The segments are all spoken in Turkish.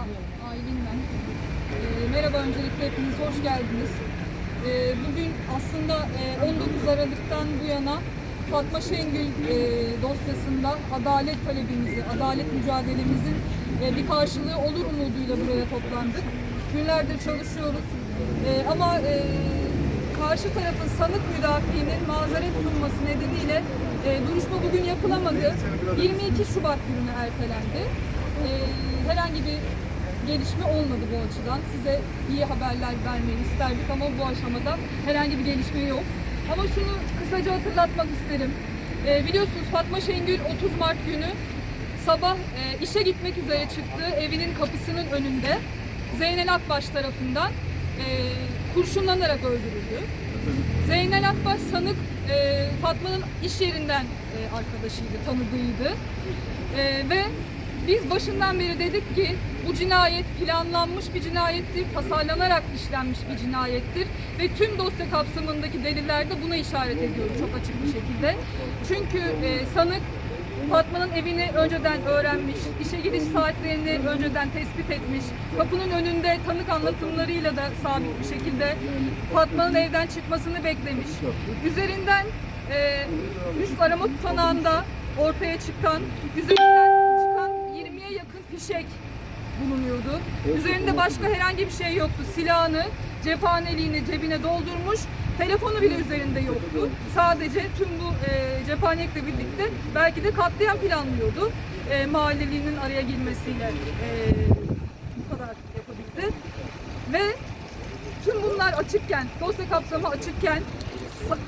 Aylin ben. Ee, merhaba öncelikle hepiniz hoş geldiniz. Ee, bugün aslında e, 19 Aralık'tan bu yana Fatma Şengül e, dosyasında adalet talebimizi, adalet mücadelemizin e, bir karşılığı olur umuduyla buraya toplandık. Günlerdir çalışıyoruz. E, ama e, karşı tarafın sanık müdafiinin mazeret sunması nedeniyle e, duruşma bugün yapılamadı. 22 Şubat gününe ertelendi. E, herhangi bir gelişme olmadı bu açıdan. Size iyi haberler vermeyi isterdik ama bu aşamada herhangi bir gelişme yok. Ama şunu kısaca hatırlatmak isterim. E, biliyorsunuz Fatma Şengül 30 Mart günü sabah e, işe gitmek üzere çıktığı evinin kapısının önünde Zeynel Akbaş tarafından e, kurşunlanarak öldürüldü. Zeynel Akbaş sanık e, Fatma'nın iş yerinden e, arkadaşıydı, tanıdığıydı. E, ve biz başından beri dedik ki bu cinayet planlanmış bir cinayettir, tasarlanarak işlenmiş bir cinayettir ve tüm dosya kapsamındaki deliller de buna işaret ediyor çok açık bir şekilde. Çünkü e, sanık Fatma'nın evini önceden öğrenmiş, işe gidiş saatlerini önceden tespit etmiş, kapının önünde tanık anlatımlarıyla da sabit bir şekilde Fatma'nın evden çıkmasını beklemiş. Üzerinden e, üst arama tutanağında ortaya çıkan, üzerinden bulunuyordu. Üzerinde başka herhangi bir şey yoktu. Silahını, cephaneliğini cebine doldurmuş. Telefonu bile üzerinde yoktu. Sadece tüm bu e, cephanekle birlikte belki de katliam planlıyordu. E, mahallelinin araya girmesiyle e, bu kadar yapabildi. Ve tüm bunlar açıkken, dosya kapsamı açıkken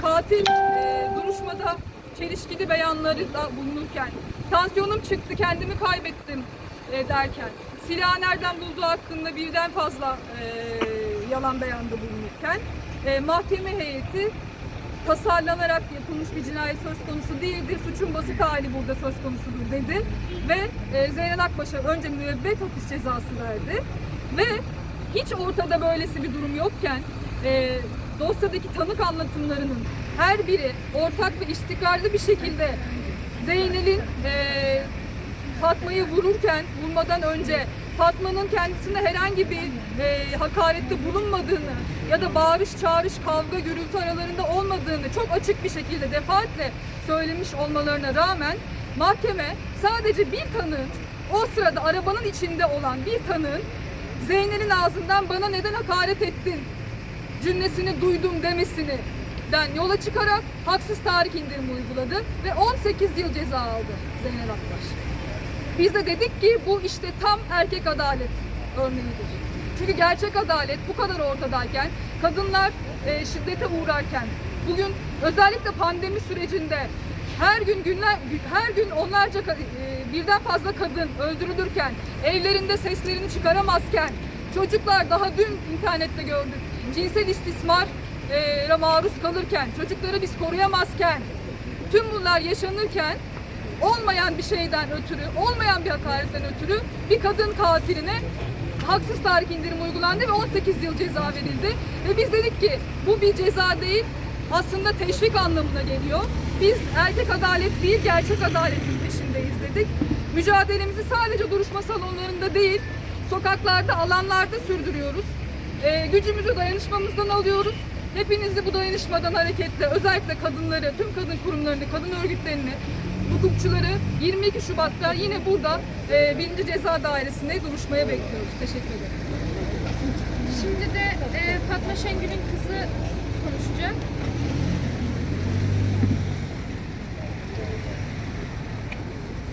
katil e, duruşmada çelişkili beyanları da bulunurken, tansiyonum çıktı, kendimi kaybettim e, derken, silahı nereden bulduğu hakkında birden fazla e, yalan beyanda bulunurken, e, mahkeme heyeti tasarlanarak yapılmış bir cinayet söz konusu değildir, suçun basit hali burada söz konusudur dedi ve e, Zeynel Akbaş'a önce müebbet hapis cezası verdi ve hiç ortada böylesi bir durum yokken e, dosyadaki tanık anlatımlarının her biri ortak ve istikrarlı bir şekilde Zeynel'in e, Fatma'yı vururken, vurmadan önce Fatma'nın kendisine herhangi bir e, hakarette bulunmadığını ya da bağırış, çağırış, kavga, gürültü aralarında olmadığını çok açık bir şekilde defaatle söylemiş olmalarına rağmen mahkeme sadece bir tanığın o sırada arabanın içinde olan bir tanığın Zeynel'in ağzından bana neden hakaret ettin cümlesini duydum demesini den yola çıkarak haksız tahrik indirimi uyguladı ve 18 yıl ceza aldı Zeynel Akbaş. Biz de dedik ki bu işte tam erkek adalet örneğidir. Çünkü gerçek adalet bu kadar ortadayken, kadınlar e, şiddete uğrarken, bugün özellikle pandemi sürecinde her gün günler her gün onlarca e, birden fazla kadın öldürülürken, evlerinde seslerini çıkaramazken, çocuklar daha dün internette gördük cinsel istismar e, maruz kalırken, çocukları biz koruyamazken, tüm bunlar yaşanırken olmayan bir şeyden ötürü, olmayan bir hakaretten ötürü bir kadın katiline haksız tahrik indirim uygulandı ve 18 yıl ceza verildi. Ve biz dedik ki bu bir ceza değil, aslında teşvik anlamına geliyor. Biz erkek adalet değil, gerçek adaletin peşindeyiz dedik. Mücadelemizi sadece duruşma salonlarında değil, sokaklarda, alanlarda sürdürüyoruz. Ee, gücümüzü dayanışmamızdan alıyoruz. Hepinizi bu dayanışmadan hareketle özellikle kadınları, tüm kadın kurumlarını, kadın örgütlerini, hukukçuları 22 Şubat'ta yine burada e, 1. Ceza Dairesi'nde duruşmaya bekliyoruz. Teşekkür ederim. Şimdi de e, Fatma Şengül'ün kızı konuşacak.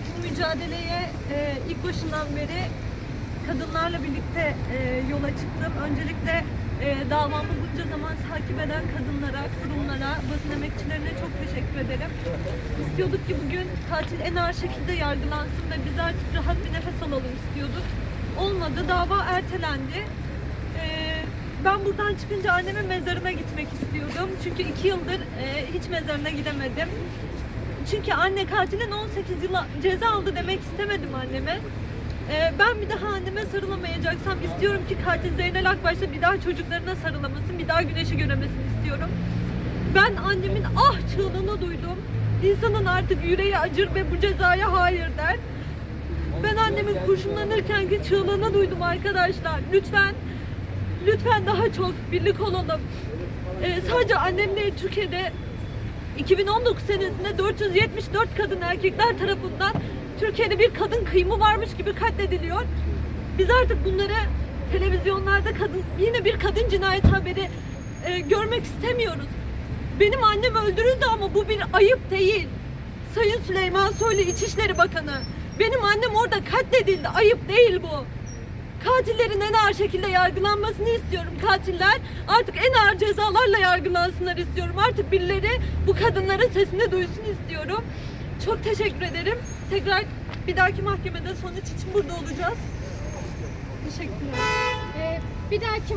Bu mücadeleye e, ilk başından beri kadınlarla birlikte e, yola çıktım. Öncelikle e, davamı bunca zaman takip eden kadınlara, kurumlara, basın emekçilerine çok teşekkür ederim. İstiyorduk ki bugün katil en ağır şekilde yargılansın ve biz artık rahat bir nefes alalım istiyorduk. Olmadı, dava ertelendi. E, ben buradan çıkınca annemin mezarına gitmek istiyordum. Çünkü iki yıldır e, hiç mezarına gidemedim. Çünkü anne katilin 18 yıla ceza aldı demek istemedim anneme. Ee, ben bir daha anneme sarılamayacaksam istiyorum ki katil Zeynel Akbaş'ta bir daha çocuklarına sarılamasın, bir daha güneşi göremesini istiyorum. Ben annemin ah çığlığını duydum. İnsanın artık yüreği acır ve bu cezaya hayır der. Ben annemin kurşunlanırken ki çığlığını duydum arkadaşlar. Lütfen, lütfen daha çok birlik olalım. Ee, sadece annem değil Türkiye'de 2019 senesinde 474 kadın erkekler tarafından Türkiye'de bir kadın kıyımı varmış gibi katlediliyor. Biz artık bunları televizyonlarda kadın yine bir kadın cinayet haberi e, görmek istemiyoruz. Benim annem öldürüldü ama bu bir ayıp değil. Sayın Süleyman Soylu İçişleri Bakanı. Benim annem orada katledildi. Ayıp değil bu. Katillerin en ağır şekilde yargılanmasını istiyorum. Katiller artık en ağır cezalarla yargılansınlar istiyorum. Artık birileri bu kadınların sesini duysun istiyorum. Çok teşekkür ederim. Tekrar bir dahaki mahkemede sonuç için burada olacağız. Teşekkürler. E, bir dahaki